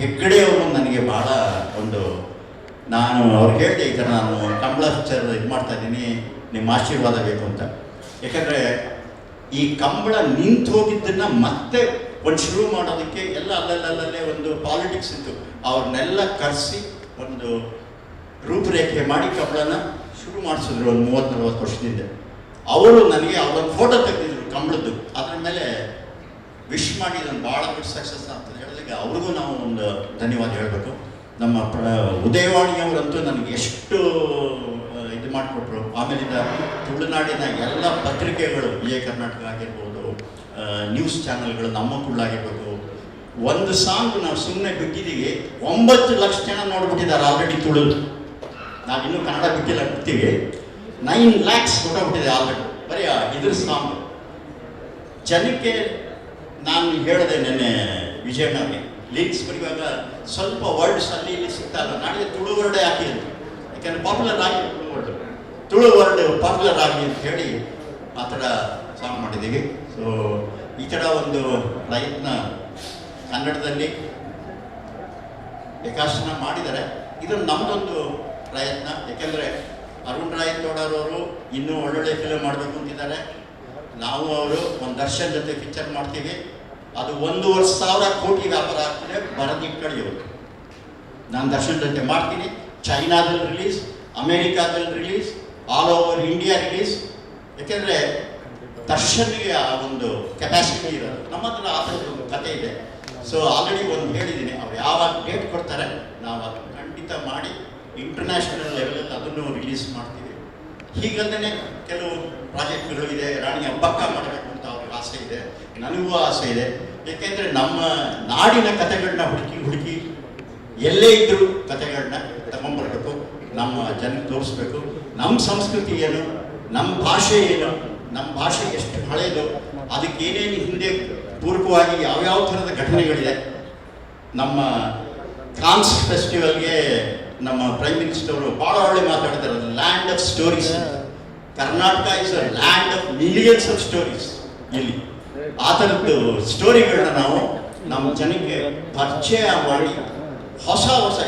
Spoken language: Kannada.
ಹೆಗ್ಗಡೆ ಅವರು ನನಗೆ ಬಹಳ ಒಂದು, ನಾನು ಅವ್ರಿಗೆ ಹೇಳಿದೆ ಈ ಥರ ನಾನು ಕಂಬಳ ಪಿಕ್ಚರ್ ಇದು ಮಾಡ್ತಾ ಇದ್ದೀನಿ, ನಿಮ್ಮ ಆಶೀರ್ವಾದ ಬೇಕು ಅಂತ. ಯಾಕಂದರೆ ಈ ಕಂಬಳ ನಿಂತು ಹೋಗಿದ್ದನ್ನು ಮತ್ತೆ ಒಂದು ಶುರು ಮಾಡೋದಕ್ಕೆ ಎಲ್ಲ ಅಲ್ಲಲ್ಲಲ್ಲೇ ಒಂದು ಪಾಲಿಟಿಕ್ಸ್ ಇತ್ತು. ಅವ್ರನ್ನೆಲ್ಲ ಕರೆಸಿ ಒಂದು ರೂಪರೇಖೆ ಮಾಡಿ ಕಂಬಳನ ಶುರು ಮಾಡಿಸಿದ್ರು ಒಂದು ಮೂವತ್ತು ನಲ್ವತ್ತು ವರ್ಷದಿಂದ. ಅವರು ನನಗೆ ಅವರೊಂದು ಫೋಟೋ ತೆಗೆದಿದ್ರು ಕಂಬಳದ್ದು. ವಿಶ್ ಮಾಡಿ ಇದನ್ನು ಭಾಳ ದೊಡ್ಡ ಸಕ್ಸಸ್ ಅಂತ ಹೇಳಲಿಕ್ಕೆ ಅವ್ರಿಗೂ ನಾವು ಒಂದು ಧನ್ಯವಾದ ಹೇಳಬೇಕು. ನಮ್ಮ ಪ್ರ, ಉದಯವಾಣಿಯವರಂತೂ ನನಗೆ ಎಷ್ಟು ಇದು ಮಾಡಿಕೊಟ್ರು. ಆಮೇಲಿಂದ ತುಳುನಾಡಿನ ಎಲ್ಲ ಪತ್ರಿಕೆಗಳು ವಿಜಯ ಕರ್ನಾಟಕ ಆಗಿರ್ಬೋದು ನ್ಯೂಸ್ ಚಾನಲ್ಗಳು ನಮ್ಮ ಕುಳ್ಳಾಗಿರ್ಬೇಕು. ಒಂದು ಸಾಂಗ್ ನಾವು ಸುಮ್ಮನೆ ಬಿಟ್ಟಿದ್ದೀವಿ. ಒಂಬತ್ತು ಲಕ್ಷ ಜನ ನೋಡ್ಬಿಟ್ಟಿದ್ದಾರೆ ಆಲ್ರೆಡಿ ತುಳು. ಇನ್ನೂ ಕನ್ನಡ ಬಿಟ್ಟಿಲ್ಲ, ಬಿಡ್ತೀವಿ. ನೈನ್ ಲ್ಯಾಕ್ಸ್ ಕೊಟ್ಟೋಗ್ಬಿಟ್ಟಿದೆ ಆಲ್ರೆಡಿ ಬರೀ ಇದ್ರ ಸಾಂಗ್. ಜನಕ್ಕೆ ನಾನು ಹೇಳಿದೆ ನೆನ್ನೆ ವಿಜಯಣ್ಣವ್ರಿಗೆ ಲಿಂಕ್ಸ್ ಬರೆಯುವಾಗ ಸ್ವಲ್ಪ ವರ್ಡ್ಸ್ ಅಲ್ಲಿ ಇಲ್ಲಿ ಸಿಗ್ತಾ ಇಲ್ಲ. ನಾಳೆ ತುಳು ವರ್ಡೇ ಹಾಕಿ ಅಂತ. ಯಾಕಂದ್ರೆ ಪಾಪ್ಯುಲರ್ ಆಗಿ ತುಳು ವರ್ಡ್ ಪಾಪ್ಯುಲರ್ ಆಗಿ ಅಂತ ಹೇಳಿ ಆ ಥರ ಸಾಂಗ್ ಮಾಡಿದ್ದೀವಿ. ಸೊ ಈ ಥರ ಒಂದು ಪ್ರಯತ್ನ ಕನ್ನಡದಲ್ಲಿ ಪ್ರಕಾಶನ ಮಾಡಿದ್ದಾರೆ. ಇದು ನಮ್ಮದೊಂದು ಪ್ರಯತ್ನ. ಯಾಕೆಂದರೆ ಅರುಣ್ ರಾಯ್ ತೋಡರವರು ಇನ್ನೂ ಒಳ್ಳೊಳ್ಳೆ ಫಿಲಮ್ ಮಾಡಬೇಕು ಅಂತಿದ್ದಾರೆ. ನಾವು ಅವರು ಒಂದು ದರ್ಶನ್ ಜೊತೆ ಪಿಕ್ಚರ್ ಮಾಡ್ತೀವಿ. ಅದು ಒಂದೂವರೆ ಸಾವಿರ ಕೋಟಿ ವ್ಯಾಪಾರ ಆಗ್ತಿದೆ ಬರದಿಟ್ಕೊಳ್ಳಿ ಅವರು ನಾನು ದರ್ಶನ್ ಜೊತೆ ಮಾಡ್ತೀನಿ. ಚೈನಾದಲ್ಲಿ release ಅಮೇರಿಕಾದಲ್ಲಿ release all over India release ಯಾಕೆಂದರೆ ದರ್ಶನ್ಗೆ ಆ ಒಂದು ಕೆಪಾಸಿಟಿ ಇರೋದು. ನಮ್ಮ ಹತ್ರ ಆ ಥರದ ಒಂದು ಕತೆ ಇದೆ. ಸೊ ಆಲ್ರೆಡಿ ಒಂದು ಹೇಳಿದ್ದೀನಿ. ಅವ್ರು ಯಾವಾಗ ಡೇಟ್ ಕೊಡ್ತಾರೆ, ನಾವು ಅದು ಖಂಡಿತ ಮಾಡಿ ಇಂಟರ್ನ್ಯಾಷನಲ್ ಲೆವೆಲಲ್ಲಿ ಅದನ್ನು ರಿಲೀಸ್ ಮಾಡ್ತೀವಿ. ಹೀಗಲ್ಲದೆ ಕೆಲವು ಪ್ರಾಜೆಕ್ಟ್ಗಳು ಇದೆ ರಾಣಿಯ ಹಬ್ಬಕ್ಕ ಮಾಡಬೇಕು ಅಂತ ಅವ್ರಿಗೆ ಆಸೆ ಇದೆ, ನನಗೂ ಆಸೆ ಇದೆ. ಏಕೆಂದರೆ ನಮ್ಮ ನಾಡಿನ ಕಥೆಗಳನ್ನ ಹುಡುಕಿ ಹುಡುಕಿ ಎಲ್ಲೇ ಇದ್ದರೂ ಕಥೆಗಳನ್ನ ತಗೊಂಡ್ಬರ್ಬೇಕು ನಮ್ಮ ಜನಕ್ಕೆ ತೋರಿಸ್ಬೇಕು. ನಮ್ಮ ಸಂಸ್ಕೃತಿ ಏನು, ನಮ್ಮ ಭಾಷೆ ಏನು, ನಮ್ಮ ಭಾಷೆ ಎಷ್ಟು ಹಳೆಯದು ಅದಕ್ಕೆ ಏನೇನು ಹಿಂದೆ ಪೂರ್ವಕವಾಗಿ ಯಾವ್ಯಾವ ಥರದ ಘಟನೆಗಳಿದೆ. ನಮ್ಮ ಕಾನ್ಸ್ ಫೆಸ್ಟಿವಲ್ಗೆ ನಮ್ಮ ಪ್ರೈಮ್ ಮಿನಿಸ್ಟರ್ ಅವರು ಬಹಳ ಒಳ್ಳೆ ಮಾತಾಡ್ತಾರೆ land of stories Karnataka is a land of millions of stories ಇಲ್ಲಿ. ಆ ಥರದ್ದು ಸ್ಟೋರಿಗಳನ್ನ ನಾವು ನಮ್ಮ ಜನಕ್ಕೆ ಪರಿಚಯ ಮಾಡಿ ಹೊಸ ಹೊಸ